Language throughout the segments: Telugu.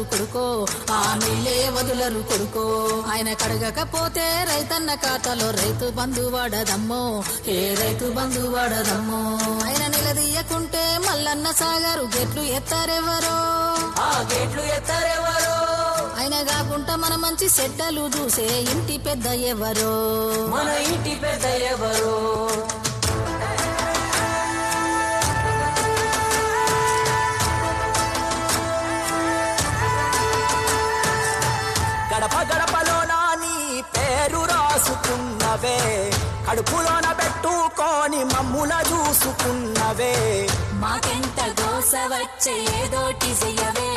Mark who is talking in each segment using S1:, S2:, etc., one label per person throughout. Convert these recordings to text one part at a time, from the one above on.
S1: వదులరు కొడుకో నీళ్ళే వదులరు కొడుకో. ఆయన కడగకపోతే రైతన్న ఖాతాలో రైతు బంధు వాడదమ్మో. ఏ రైతు బంధు వాడదమ్మో. ఆయన నిలదీయకుంటే మల్లన్న సాగరు గెట్లు ఎత్తారెవరో.
S2: ఆ గేట్లు ఎత్తారెవరో.
S1: ఆయన కాకుండా మన మంచి చెడ్డలు చూసే ఇంటి పెద్ద ఎవరో.
S2: మన ఇంటి పెద్ద ఎవరో.
S3: రాసుకున్నవే కడుపులోన పెట్టుకొని మమ్ముల చూసుకున్నవే.
S1: మాకెంత దోస వచ్చే ఏదోటి చెయ్యవే.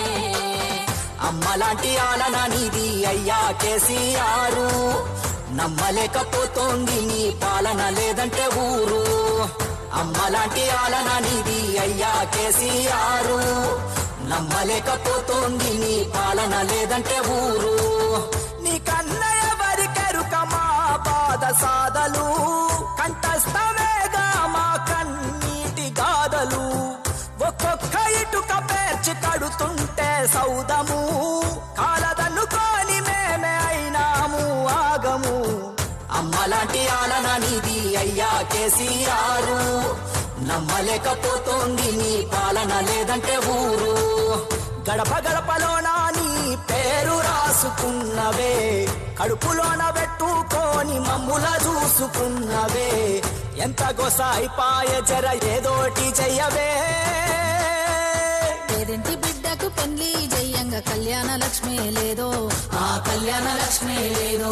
S3: అమ్మలాంటి ఆలన నీది అయ్యా కేసీఆరు. నమ్మలేకపోతోంది నీ పాలన లేదంటే ఊరు. అమ్మలాంటి ఆలన నీది అయ్యా కేసీఆరు. నమ్మలేకపోతోంది నీ పాలన లేదంటే ఊరు. సాధలు కంఠస్థమేగా మా కన్నీటి గాథలు. ఒక్కొక్క ఇటుక పేర్చి కడుతుంటే సౌదము కాలదనుకోని మేమే అయినాము ఆగము. అమ్మలాంటి ఆలన నీది అయ్యా కేసీఆర్ నమ్మలేకపోతోంది నీ పాలన లేదంటే ఊరు. గడప గడపలోన పేరు రాసుకున్నవే. కడుపులోన పెట్టుకొని మమ్ముల చూసుకున్నవే. ఎంత గొసాయిపాయ జర ఏదోటి చెయ్యవే.
S1: పేరింటి బిడ్డకు పెళ్ళి జయ్యంగా కళ్యాణ లక్ష్మి లేదో. ఆ కళ్యాణ లక్ష్మి లేదో.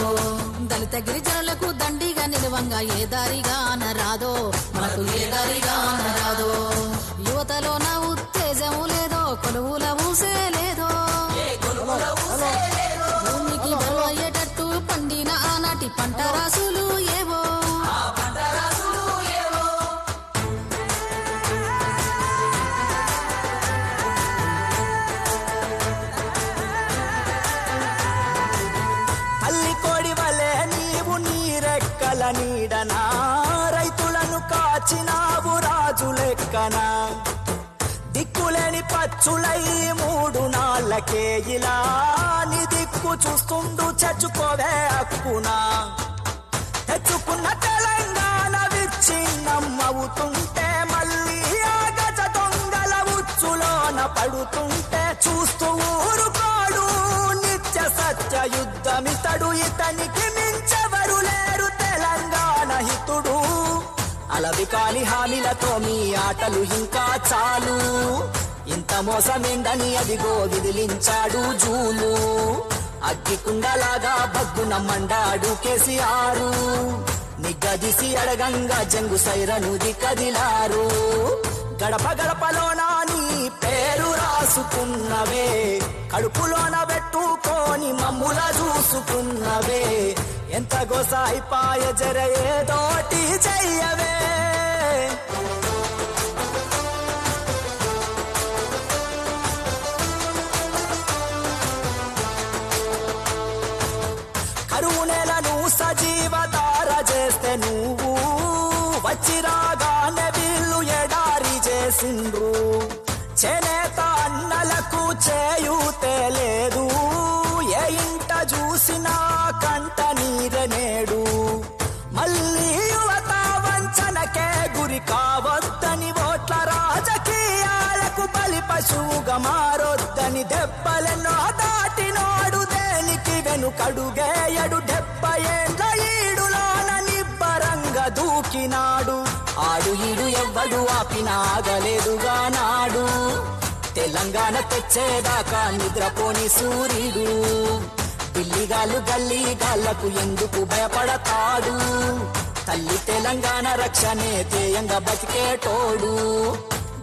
S1: దళిత గిరిజనులకు దండిగా నిలువంగా ఏ దారిగా అనరాదో మనకు ఏ దారిగా అనరాదో యువతలో నా ఉత్తేజము లేదో కొలువుల ఊసే నాటి పంట రాసులు ఏవో.
S3: తల్లి కోడి వలె నీవు నీరెక్కల నీడనా? రైతులను కాచినావు రాజు లెక్కనా? పచ్చులై మూడు నాళ్ళకే ఇలా నీ దిక్కు చూస్తుండు చచ్చుకోవే అక్కునా. తెచ్చుకున్న తెలంగాణ విచ్ఛిన్నమ్మవుతుంటే మళ్ళీ ఆ గజ దొంగల ఉచ్చులోన పడుతుంటే చూస్తూ ఊరుకోడు నిత్య సత్య యుద్ధమితడు ఇతనికి మించెవరు లేరు తెలంగాణ హితుడు. అలవి కాని హామీలతో మీ ఆటలు ఇంకా చాలు. ఇంత మోసమేందని అదిగో విదిలించాడు జూలు. అగ్గికుండలాగా బగ్గున మండాడు కేసీఆర్. నిగదిసి అడగంగా జంగు సైరనుది కదిలారు గడప గడపలో నాని పేరు రాసుకున్నవే. కడుపులోన పెట్టుకొని మమ్ముల చూసుకున్నవే. ఎంత గోసాయిపాయ జర ఏదోటి చెయ్యవే. వచ్చి రాగానే వీళ్ళు ఎడారి చేసిండ్రు. చేనేత అన్నలకు చేయూతే లేదు. ఏ ఇంట చూసినా కంట నీరనేడు మళ్ళీ యువత వంచనకే గురి కావద్దని ఓట్ల రాజకీయాలకు బలి పశువుగా మారొద్దని దెబ్బలెన్నో దాటినోడు దేనికి వెనుకడుగేయడు. డెబ్బై ఏళ్ళ ఈడులో? దూకినాడు ఆడు ఈడు ఎవ్వడు ఆపినాగలేదుగా నాడు. తెలంగాణ తెచ్చేదాకా నిద్రపోని సూర్యుడు పిల్లిగాలు గల్లీ గాళ్ళకు ఎందుకు భయపడతాడు? తల్లి తెలంగాణ రక్షణే ధ్యేయంగా బతికేటోడు.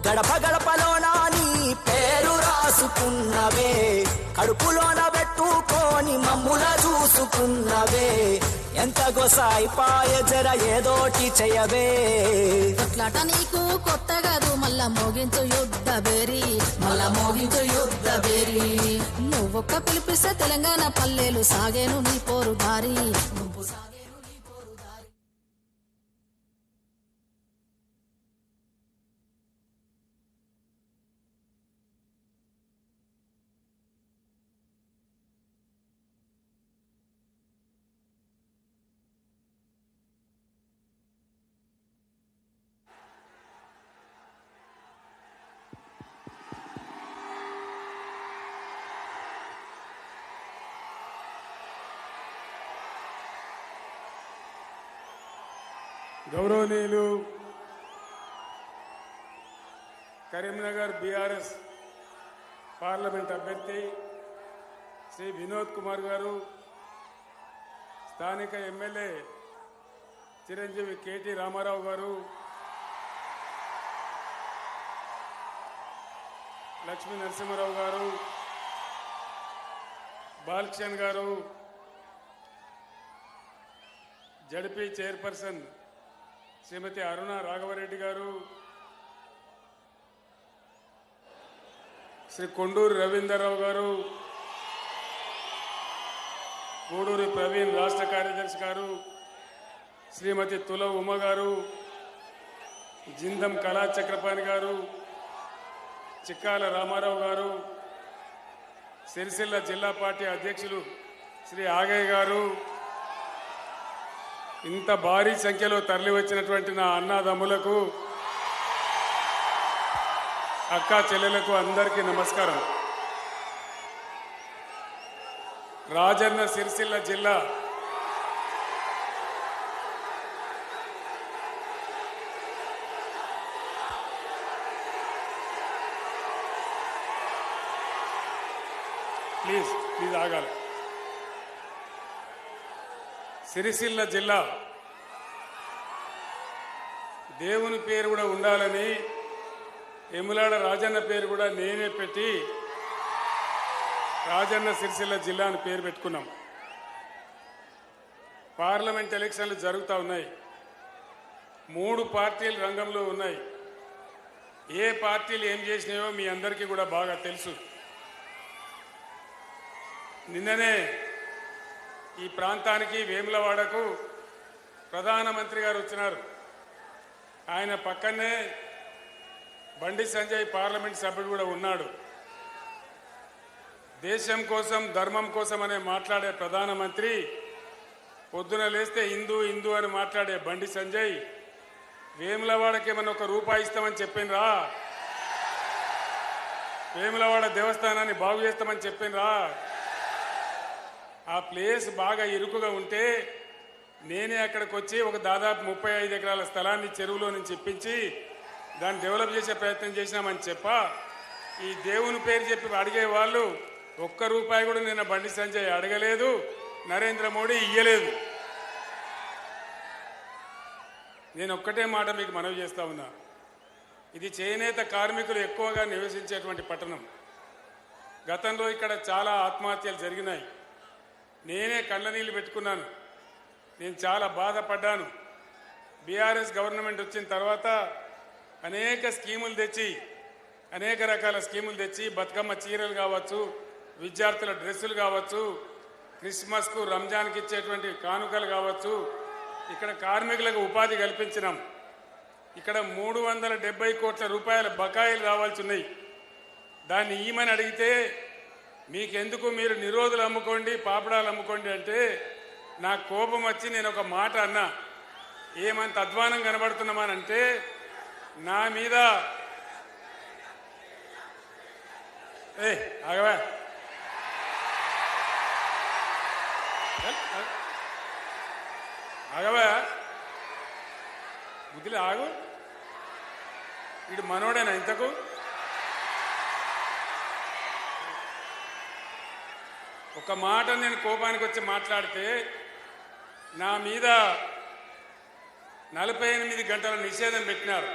S3: గడప గడపలోనా నీ పేరు రాసుకున్నవే. కడుపులోన పెట్టుకొని మమ్ముల చూసుకున్నవే. ఎంత గొసాయిపాయ జర ఏదోటి చేయవే.
S1: కొట్లాట నీకు కొత్త కాదు మళ్ళా మోగించు యుద్ధ బేరి. మళ్ళా మోగించు యుద్ధ బేరి. నువ్వొక్క పిలిపిస్తే తెలంగాణ పల్లెలు సాగేను నీ పోరు దారి
S4: గౌరవనీయులు కరీంనగర్ బీఆర్ఎస్ పార్లమెంట్ అభ్యర్థి శ్రీ వినోద్ కుమార్ గారు స్థానిక ఎమ్మెల్యే చిరంజీవి కేటీ రామారావు గారు లక్ష్మీ నరసింహారావు గారు బాలకిషన్ గారు జడ్పీ చైర్పర్సన్ శ్రీమతి అరుణ రాఘవరెడ్డి గారు శ్రీ కొండూరు రవీందర్రావు గారు గూడూరు ప్రవీణ్ రాష్ట్ర కార్యదర్శి గారు శ్రీమతి తుల ఉమ గారు జిందం కళా చక్రపాణి గారు చిక్కాల రామారావు గారు సిరిసిల్ల జిల్లా పార్టీ అధ్యక్షులు శ్రీ ఆగయ్య గారు ఇంత భారీ సంఖ్యలో తరలి వచ్చినటువంటి నా అన్నదమ్ములకు అక్క చెల్లెలకు అందరికీ నమస్కారం. రాజన్న సిరిసిల్ల జిల్లా ప్లీజ్ ప్లీజ్ ఆగాలి. సిరిసిల్ల జిల్లా. దేవుని పేరు కూడా ఉండాలని ఎములాడ రాజన్న పేరు కూడా నేనే పెట్టి రాజన్న సిరిసిల్ల జిల్లా అని పేరు పెట్టుకున్నాం. పార్లమెంట్ ఎలక్షన్లు జరుగుతూ ఉన్నాయి. మూడు పార్టీలు రంగంలో ఉన్నాయి. ఏ పార్టీలు ఏం చేసినాయో మీ అందరికీ కూడా బాగా తెలుసు. నిన్ననే ఈ ప్రాంతానికి వేములవాడకు ప్రధానమంత్రి గారు వచ్చినారు. ఆయన పక్కనే బండి సంజయ్ పార్లమెంట్ సభ్యుడు కూడా ఉన్నాడు. దేశం కోసం ధర్మం కోసం అనే మాట్లాడే ప్రధానమంత్రి పొద్దున లేస్తే హిందూ హిందూ అని మాట్లాడే బండి సంజయ్ వేములవాడకి ఏమైనా ఒక రూపాయి ఇస్తామని చెప్పిండ్రా? వేములవాడ దేవస్థానాన్ని బాగు చేస్తామని చెప్పిండ్రా? ఆ ప్లేస్ బాగా ఇరుకుగా ఉంటే నేనే అక్కడికి వచ్చి ఒక దాదాపు ముప్పై ఐదు ఎకరాల స్థలాన్ని చెరువులో నుంచి ఇప్పించి దాన్ని డెవలప్ చేసే ప్రయత్నం చేసినామని చెప్ప. ఈ దేవుని పేరు చెప్పి అడిగే వాళ్ళు ఒక్క రూపాయి కూడా నిన్న బండి సంజయ్ అడగలేదు నరేంద్ర మోడీ ఇయ్యలేదు. నేను ఒక్కటే మాట మీకు మనవి చేస్తా ఉన్నా. ఇది చేనేత కార్మికులు ఎక్కువగా నివసించేటువంటి పట్టణం. గతంలో ఇక్కడ చాలా ఆత్మహత్యలు జరిగినాయి. నేనే కళ్ళ నీళ్ళు పెట్టుకున్నాను. నేను చాలా బాధపడ్డాను. బీఆర్ఎస్ గవర్నమెంట్ వచ్చిన తర్వాత అనేక స్కీములు తెచ్చి అనేక రకాల స్కీములు తెచ్చి బతుకమ్మ చీరలు కావచ్చు విద్యార్థుల డ్రెస్సులు కావచ్చు క్రిస్మస్కు రంజాన్కి ఇచ్చేటువంటి కానుకలు కావచ్చు ఇక్కడ కార్మికులకు ఉపాధి కల్పించినాం. ఇక్కడ మూడు వందల డెబ్బై కోట్ల రూపాయల బకాయిలు రావాల్సి ఉన్నాయి. దాన్ని ఈమని అడిగితే మీకెందుకు మీరు నిరోధులు అమ్ముకోండి పాపడాలు అమ్ముకోండి అంటే నాకు కోపం వచ్చి నేను ఒక మాట అన్నా. ఏమంత అధ్వానం కనబడుతున్నామనంటే నా మీద ఏ ఆగవా. ఆగవా. బుద్ధిలో ఆగు. ఇటు మనోడేనా ఇంతకు? ఒక మాట నేను కోపానికి వచ్చి మాట్లాడితే నా మీద నలభై ఎనిమిది గంటల నిషేధం పెట్టినారు.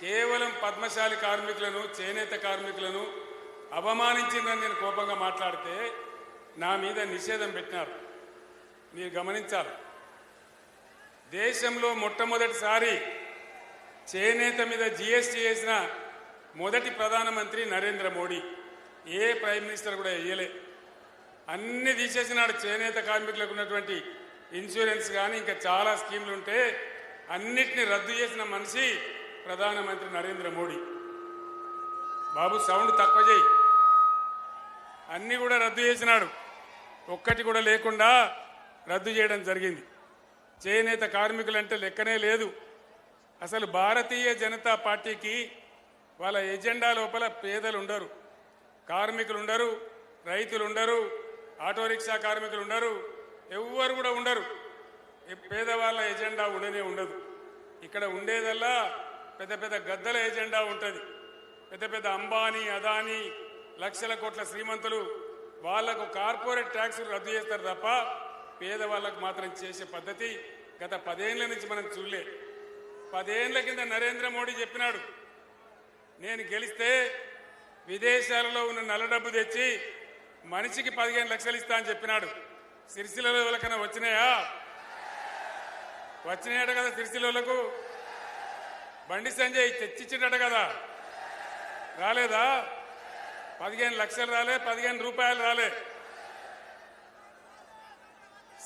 S4: కేవలం పద్మశాలి కార్మికులను చేనేత కార్మికులను అవమానించిందని నేను కోపంగా మాట్లాడితే నా మీద నిషేధం పెట్టినారు. మీరు గమనించాలి. దేశంలో మొట్టమొదటిసారి చేనేత మీద జీఎస్టీ వేసిన మొదటి ప్రధానమంత్రి నరేంద్ర మోడీ. ఏ ప్రైమ్ మినిస్టర్ కూడా వేయలే. అన్ని తీసేసినాడు. చేనేత కార్మికులకు ఉన్నటువంటి ఇన్సూరెన్స్ కానీ ఇంకా చాలా స్కీములు ఉంటే అన్నిటిని రద్దు చేసిన మనిషి ప్రధానమంత్రి నరేంద్ర మోడీ. బాబు సౌండ్ తక్కువ చేయి. అన్నీ కూడా రద్దు చేసినాడు. ఒక్కటి కూడా లేకుండా రద్దు చేయడం జరిగింది. చేనేత కార్మికులంటే లెక్కనే లేదు. అసలు భారతీయ జనతా పార్టీకి వాళ్ళ ఎజెండా లోపల పేదలు ఉండరు కార్మికులు ఉండరు రైతులు ఉండరు ఆటో రిక్షా కార్మికులు ఉండరు ఎవ్వరు కూడా ఉండరు. పేదవాళ్ళ ఎజెండా ఉండనే ఉండదు. ఇక్కడ ఉండేదల్లా పెద్ద పెద్ద గద్దల ఎజెండా ఉంటుంది. పెద్ద పెద్ద అంబానీ అదానీ లక్షల కోట్ల శ్రీమంతులు వాళ్ళకు కార్పొరేట్ ట్యాక్స్ రద్దు చేస్తారు తప్ప పేదవాళ్ళకు మాత్రం చేసే పద్ధతి గత పదేళ్ళ నుంచి మనం చూడలే. పదేళ్ళ కింద నరేంద్ర మోడీ చెప్పినాడు నేను గెలిస్తే విదేశాలలో ఉన్న నల్ల డబ్బు తెచ్చి మనిషికి పదిహేను లక్షలు ఇస్తా అని చెప్పినాడు. సిరిసిల్లలో ఎవరికైనా వచ్చినాయా? వచ్చినాయట కదా సిరిసిలకు బండి సంజయ్ తెచ్చిచ్చిండట కదా. రాలేదా? పదిహేను లక్షలు రాలే పదిహేను రూపాయలు రాలే.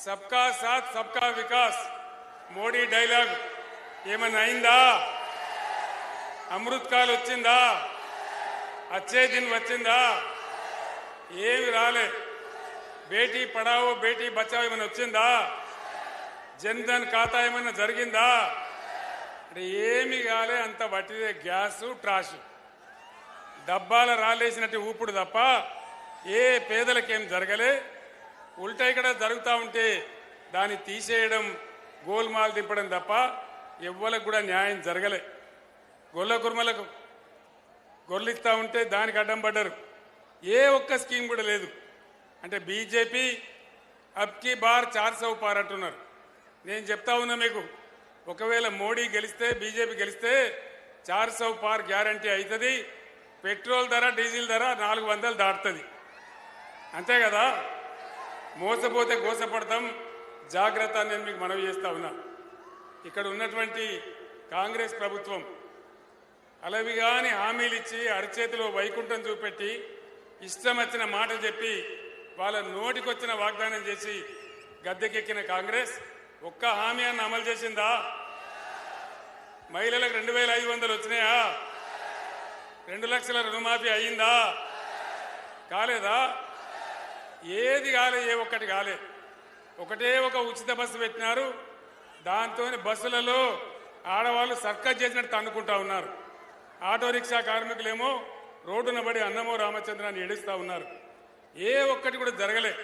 S4: సబ్కా సాత్ సబ్కా వికాస్. మోడీ డైలాగ్. ఏమన్నా అయిందా? అమృత్ కాల్ వచ్చిందా? అచ్చే దిన్ వచ్చిందా? ఏమి రాలే. బేటీ పడావో బేటీ బచావో ఏమైనా వచ్చిందా? జన్ధన్ ఖాతా ఏమైనా జరిగిందా? అంటే ఏమి కాలే అంత వట్టిదే గ్యాసు ట్రాష్. డబ్బాల రాలేసినట్టు ఊపుడు తప్ప ఏ పేదలకేం జరగలే. ఉల్టా ఇక్కడ జరుగుతూ ఉంటే దాన్ని తీసేయడం గోల్మాల్ దింపడం తప్ప ఎవ్వలకు కూడా న్యాయం జరగలే. గొల్ల కుర్మలకు గొర్రెలిస్తా ఉంటే దానికి అడ్డం పడ్డరు. ఏ ఒక్క స్కీమ్ కూడా లేదు. అంటే బీజేపీ అప్కి బార్ చార్ సౌ పార్ అంటున్నారు. నేను చెప్తా ఉన్నా మీకు ఒకవేళ మోడీ గెలిస్తే బీజేపీ గెలిస్తే చార్ సౌ పార్ గ్యారంటీ అవుతుంది పెట్రోల్ ధర డీజిల్ ధర నాలుగు వందలు దాటుతుంది. అంతే కదా? మోసపోతే కోసపడతాం జాగ్రత్త నేను మీకు మనవి చేస్తా ఉన్నా. ఇక్కడ ఉన్నటువంటి కాంగ్రెస్ ప్రభుత్వం అలవిగాని హామీలు ఇచ్చి అరచేతిలో వైకుంఠం చూపెట్టి ఇష్టం వచ్చిన మాట చెప్పి వాళ్ళ నోటికొచ్చిన వాగ్దానం చేసి గద్దెకెక్కిన కాంగ్రెస్ ఒక్క హామీ అన్న అమలు చేసిందా? మహిళలకు రెండు వేల ఐదు వందలు వచ్చినాయా? రెండు లక్షల రుణమాఫీ అయ్యిందా? కాలేదా? ఏది కాలే ఏ ఒక్కటి కాలే. ఒకటే ఒక ఉచిత బస్సు పెట్టినారు. దాంతో బస్సులలో ఆడవాళ్ళు సర్కస్ చేసినట్టు అనుకుంటా ఉన్నారు. ఆటో రిక్షా కార్మికులేమో రోడ్డున పడి అన్నమో రామచంద్రాన్ని ఏడుస్తా ఉన్నారు. ఏ ఒక్కటి కూడా జరగలే.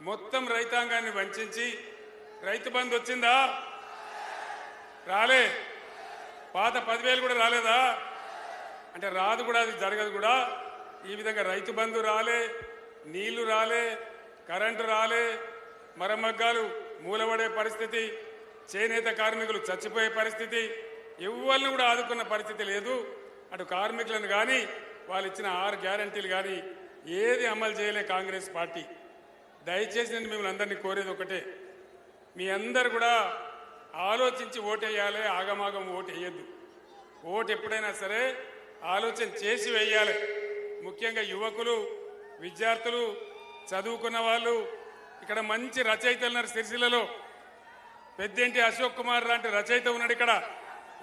S4: మొత్తం రైతాంగాన్ని వంచి రైతు బంధు వచ్చిందా? రాలే. పాత పదివేలు కూడా రాలేదా? అంటే రాదు కూడా అది జరగదు కూడా. ఈ విధంగా రైతు బంధు రాలే నీళ్ళు రాలే కరెంటు రాలే మరమగ్గాలు మూలబడే పరిస్థితి చేనేత కార్మికులు చచ్చిపోయే పరిస్థితి ఎవరిని కూడా ఆదుకున్న పరిస్థితి లేదు. అటు కార్మికులను కానీ వాళ్ళు ఇచ్చిన ఆరు గ్యారంటీలు కానీ ఏది అమలు చేయలే కాంగ్రెస్ పార్టీ. దయచేసి నేను మిమ్మల్ని అందరినీ కోరేది ఒకటే. మీ అందరు కూడా ఆలోచించి ఓటేయాలి ఆగమాగం ఓటు వేయద్దు ఓటు ఎప్పుడైనా సరే ఆలోచన చేసి వేయాలి. ముఖ్యంగా యువకులు విద్యార్థులు చదువుకున్న వాళ్ళు ఇక్కడ మంచి రచయితలు ఉన్నారు సిరిసిల్లలో. పెద్దేంటి అశోక్ కుమార్ లాంటి రచయిత ఉన్నాడు ఇక్కడ.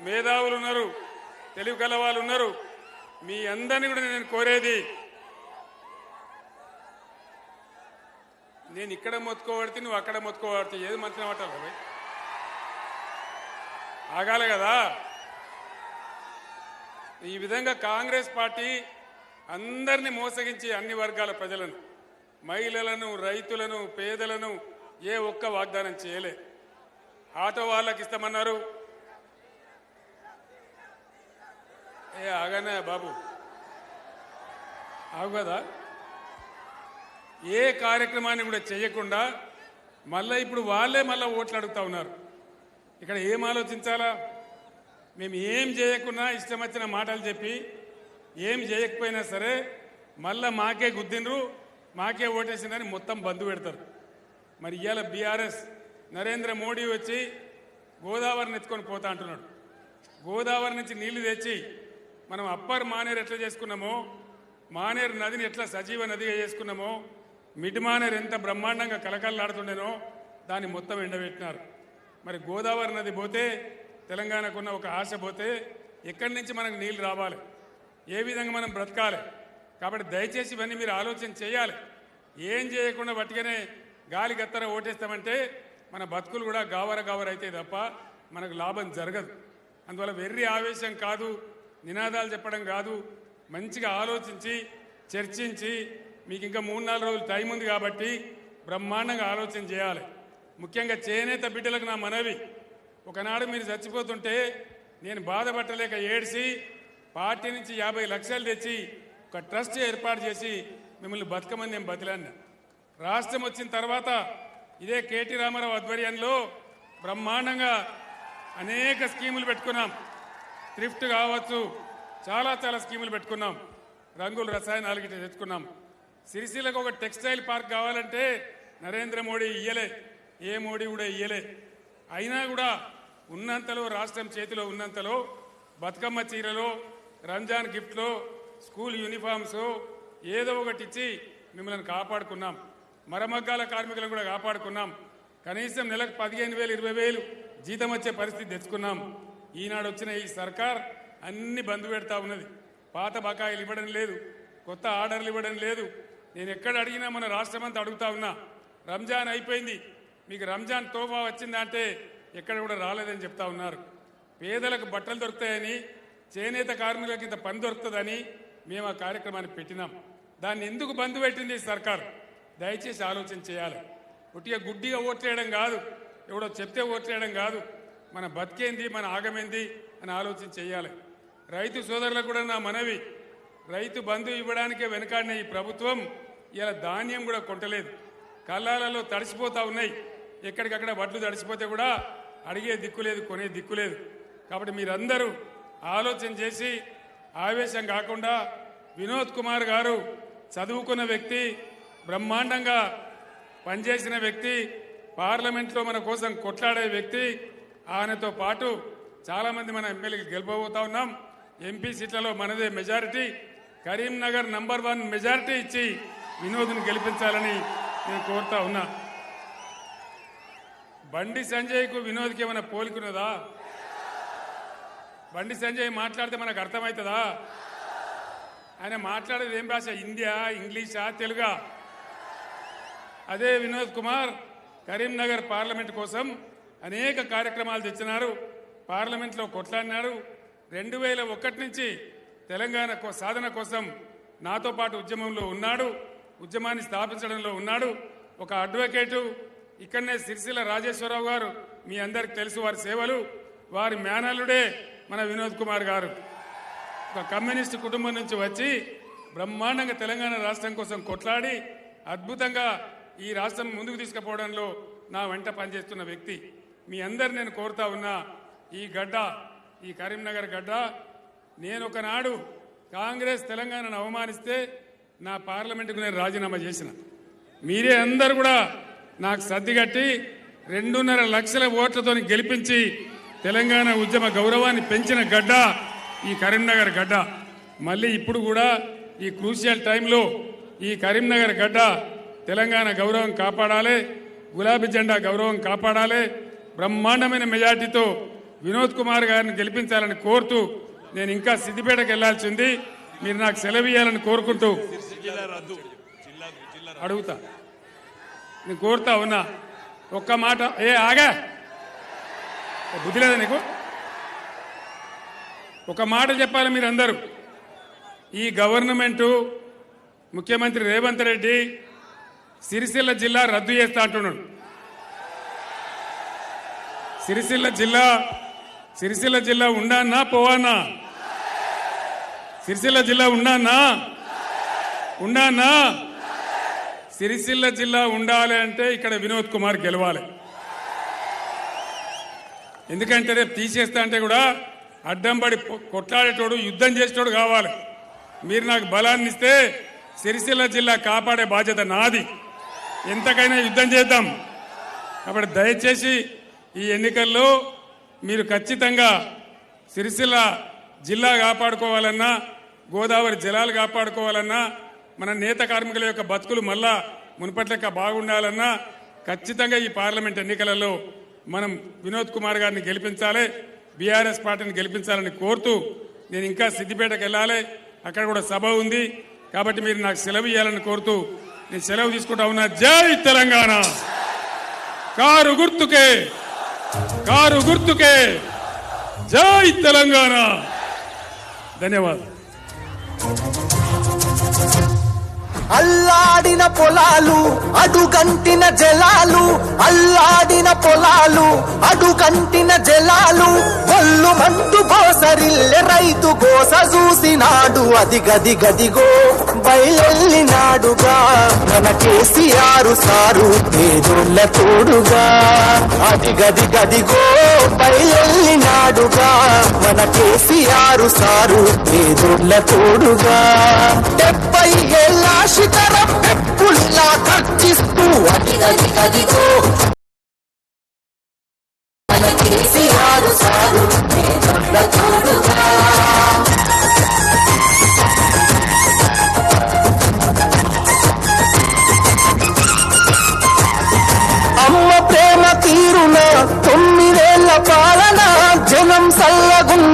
S4: మేధావులు ఉన్నారు తెలివి గల వాళ్ళు ఉన్నారు. మీ అందరిని కూడా నేను కోరేది నేను ఇక్కడ మొత్తుకోబడితే నువ్వు అక్కడ మొత్తుకోబడితే ఏది మంత్రి అవ్వటం ఆగాలి కదా? ఈ విధంగా కాంగ్రెస్ పార్టీ అందరిని మోసగించి అన్ని వర్గాల ప్రజలను మహిళలను రైతులను పేదలను ఏ ఒక్క వాగ్దానం చేయలే. ఆటో వాళ్ళకి ఇస్తామన్నారు ఏ ఆగానే బాబు. ఆగు కదా. ఏ కార్యక్రమాన్ని కూడా చేయకుండా మళ్ళీ ఇప్పుడు వాళ్ళే మళ్ళీ ఓట్లు అడుగుతా ఉన్నారు. ఇక్కడ ఏం ఆలోచించాలా? మేము ఏం చేయకున్నా ఇష్టం వచ్చిన మాటలు చెప్పి ఏం చేయకపోయినా సరే మళ్ళా మాకే గుద్దినరు మాకే ఓటేసిందని మొత్తం బంధు పెడతారు. మరి ఇవాళ బీఆర్ఎస్ నరేంద్ర మోడీ వచ్చి గోదావరిని ఎత్తుకొని పోతా అంటున్నాడు. గోదావరి నుంచి నీళ్ళు తెచ్చి మనం అప్పర్ మానేరు ఎట్లా చేసుకున్నామో? మానేరు నదిని ఎట్లా సజీవ నదిగా చేసుకున్నామో? మిడ్ మానేరు ఎంత బ్రహ్మాండంగా కలకల్లాడుతుండేనో దాన్ని మొత్తం ఎండబెట్టినారు. మరి గోదావరి నది పోతే తెలంగాణకున్న ఒక ఆశ పోతే ఎక్కడి నుంచి మనకు నీళ్ళు రావాలి? ఏ విధంగా మనం బ్రతకాలి? కాబట్టి దయచేసి ఇవన్నీ మీరు ఆలోచన చేయాలి. ఏం చేయకుండా పట్టుకనే గాలి గత్తర ఓటేస్తామంటే మన బతుకులు కూడా గావర గావర అయితే తప్ప మనకు లాభం జరగదు. అందువల్ల వెర్రి ఆవేశం కాదు. నినాదాలు చెప్పడం కాదు. మంచిగా ఆలోచించి చర్చించి మీకు ఇంకా మూడు నాలుగు రోజులు టైం ఉంది కాబట్టి బ్రహ్మాండంగా ఆలోచన చేయాలి. ముఖ్యంగా చేనేత బిడ్డలకు నా మనవి. ఒకనాడు మీరు చచ్చిపోతుంటే నేను బాధపట్టలేక ఏడ్చి పార్టీ నుంచి యాభై లక్షలు తెచ్చి ఒక ట్రస్ట్ ఏర్పాటు చేసి మిమ్మల్ని బతకమని నేను బతిలాన్న. రాష్ట్రం వచ్చిన తర్వాత ఇదే కేటీ రామారావు ఆధ్వర్యంలో బ్రహ్మాండంగా అనేక స్కీములు పెట్టుకున్నాం. థ్రిఫ్ట్ కావచ్చు. చాలా చాలా స్కీములు పెట్టుకున్నాం. రంగులు రసాయనాలు గిట్ట తెచ్చుకున్నాం. సిరిసిలకు ఒక టెక్స్టైల్ పార్క్ కావాలంటే నరేంద్ర మోడీ ఇయ్యలే. ఏ మోడీ కూడా ఇయ్యలే. అయినా కూడా ఉన్నంతలో రాష్ట్రం చేతిలో ఉన్నంతలో బతుకమ్మ చీరలో రంజాన్ గిఫ్ట్లో స్కూల్ యూనిఫామ్స్ ఏదో ఒకటి ఇచ్చి మిమ్మల్ని కాపాడుకున్నాం. మరమగ్గాల కార్మికులను కూడా కాపాడుకున్నాం. కనీసం నెలకు పదిహేను వేలు ఇరవై వేలు జీతం వచ్చే పరిస్థితి తెచ్చుకున్నాం. ఈనాడు వచ్చిన ఈ సర్కార్ అన్ని బంద్ పెడతా ఉన్నది. పాత బకాయిలు ఇవ్వడం లేదు కొత్త ఆర్డర్లు ఇవ్వడం లేదు. నేను ఎక్కడ అడిగినా మన రాష్ట్రం అంతా అడుగుతా ఉన్నా. రంజాన్ అయిపోయింది. మీకు రంజాన్ తోఫా వచ్చిందా అంటే ఎక్కడ కూడా రాలేదని చెప్తా ఉన్నారు. పేదలకు బట్టలు దొరుకుతాయని చేనేత కార్మికులకు ఇంత పని దొరుకుతుందని మేము ఆ కార్యక్రమాన్ని పెట్టినాం. దాన్ని ఎందుకు బంద్ పెట్టింది సర్కార్? దయచేసి ఆలోచన చేయాలి. ఒట్టిగా గుడ్డిగా ఓట్లేయడం కాదు. ఎవడో చెప్తే ఓట్లేయడం కాదు. మన బతికేంది మన ఆగమేంది అని ఆలోచన చేయాలి. రైతు సోదరులకు కూడా నా మనవి. రైతు బంధు ఇవ్వడానికే వెనకాడిన ఈ ప్రభుత్వం ఇలా ధాన్యం కూడా కొంటలేదు కళ్ళాలలో తడిసిపోతూ ఉన్నాయి. ఎక్కడికక్కడ వడ్లు తడిసిపోతే కూడా అడిగే దిక్కు లేదు కొనే దిక్కు లేదు. కాబట్టి మీరందరూ ఆలోచన చేసి ఆవేశం కాకుండా వినోద్ కుమార్ గారు చదువుకున్న వ్యక్తి బ్రహ్మాండంగా పనిచేసిన వ్యక్తి పార్లమెంట్లో మన కోసం కొట్లాడే వ్యక్తి ఆయనతో పాటు చాలామంది మన ఎమ్మెల్యేకి గెలుపబోతా ఉన్నాం. ఎంపీ సీట్లలో మనదే majority. Karimnagar number one majority ఇచ్చి వినోద్ను గెలిపించాలని నేను కోరుతా ఉన్నా. బండి సంజయ్కు వినోద్కి ఏమైనా పోలికున్నదా? బండి సంజయ్ మాట్లాడితే మనకు అర్థమవుతుందా? ఆయన మాట్లాడేది ఏం భాష? హిందీయా ఇంగ్లీషా తెలుగా? అదే వినోద్ కుమార్ కరీంనగర్ పార్లమెంట్ కోసం అనేక కార్యక్రమాలు తెచ్చినారు. పార్లమెంట్లో కొట్లాడినారు. రెండు వేల ఒకటి నుంచి తెలంగాణ కో- సాధన కోసం నాతో పాటు ఉద్యమంలో ఉన్నాడు. ఉద్యమాన్ని స్థాపించడంలో ఉన్నాడు. ఒక అడ్వకేటు. ఇక్కడనే సిరిసిల్ల రాజేశ్వరరావు గారు మీ అందరికి తెలుసు వారి సేవలు. వారి మేనల్లుడే మన వినోద్ కుమార్ గారు. ఒక కమ్యూనిస్ట్ కుటుంబం నుంచి వచ్చి బ్రహ్మాండంగా తెలంగాణ రాష్ట్రం కోసం కొట్లాడి అద్భుతంగా ఈ రాష్ట్రం ముందుకు తీసుకుపోవడంలో నా వెంట పనిచేస్తున్న వ్యక్తి. మీ అందరు నేను కోరుతా ఉన్నా ఈ గడ్డ ఈ కరీంనగర్ గడ్డ నేను ఒకనాడు కాంగ్రెస్ తెలంగాణను అవమానిస్తే నా పార్లమెంటుకు నేను రాజీనామా చేసిన. మీరే అందరు కూడా నాకు సర్దిగట్టి రెండున్నర లక్షల ఓట్లతో గెలిపించి తెలంగాణ ఉద్యమ గౌరవాన్ని పెంచిన గడ్డ ఈ కరీంనగర్ గడ్డ. మళ్ళీ ఇప్పుడు కూడా ఈ క్రూషియల్ టైంలో ఈ కరీంనగర్ గడ్డ తెలంగాణ గౌరవం కాపాడాలి గులాబీ జెండా గౌరవం కాపాడాలి బ్రహ్మాండమైన మెజార్టీతో వినోద్ కుమార్ గారిని గెలిపించాలని కోరుతూ నేను ఇంకా సిద్దిపేటకు వెళ్ళాల్సి ఉంది. మీరు నాకు సెలవు ఇవ్వాలని కోరుకుంటూ అడుగుతా. నేను కోరుతా ఉన్నా. ఒక్క మాట. ఏ ఆగా. బుద్ధి లేదా నీకు? ఒక మాట చెప్పాలి మీరందరూ. ఈ గవర్నమెంటు ముఖ్యమంత్రి రేవంత్ రెడ్డి సిరిసిల్ల జిల్లా రద్దు చేస్తా అంటున్నాడు. సిరిసిల్ల జిల్లా సిరిసిల్ల జిల్లా ఉండానా పోవానా? సిరిసిల్ల జిల్లా ఉండానా? ఉండానా? సిరిసిల్ల జిల్లా ఉండాలి అంటే ఇక్కడ వినోద్ కుమార్ గెలవాలి. ఎందుకంటే రేపు తీసేస్తా అంటే కూడా అడ్డంబడి పడి కొట్లాడేటోడు యుద్ధం చేసేటోడు కావాలి. మీరు నాకు బలాన్ని ఇస్తే సిరిసిల్ల జిల్లా కాపాడే బాధ్యత నాది. ఎంతకైనా యుద్ధం చేద్దాం. కాబట్టి దయచేసి ఈ ఎన్నికల్లో మీరు ఖచ్చితంగా సిరిసిల్ల జిల్లా కాపాడుకోవాలన్నా గోదావరి జలాలు కాపాడుకోవాలన్నా మన నేత కార్మికుల యొక్క బతుకులు మళ్ళా మునుపట్లెక్క బాగుండాలన్నా ఖచ్చితంగా ఈ పార్లమెంట్ ఎన్నికలలో మనం వినోద్ కుమార్ గారిని గెలిపించాలి బీఆర్ఎస్ పార్టీని గెలిపించాలని కోరుతూ నేను ఇంకా సిద్దిపేటకు వెళ్ళాలి. అక్కడ కూడా సభ ఉంది. కాబట్టి మీరు నాకు సెలవు ఇవ్వాలని కోరుతూ నేను సెలవు తీసుకుంటా ఉన్నా. జై తెలంగాణ! కారు గుర్తుకే! కారు గుర్తుకే. జై తెలంగాణ. ధన్యవాదాలు.
S5: అల్లాడిన పొలాలు అడుగంటిన జలాలు అల్లాడిన పొలాలు అడుగంటిన జలాలు కొల్లు మంటు గోసరిల్లె రైతు గోస చూసినాడు అది గది గదిగో బయలెళ్ళినాడుగా మన కేసీఆర్ సారు పేదోళ్ళ తోడుగా. అది గది గదిగో బయలెళ్ళినాడుగా మన కేసీఆర్ సారు పేదోళ్ళ తోడుగా. డెబ్బై ఏళ్ళ శిఖరం పెప్పుల్లా ఖర్చిస్తూ అది గది గదిగో. మన కేసీఆర్ సారు పేదోళ్ళ తోడుగా. పాలన జనం సల్లగున్న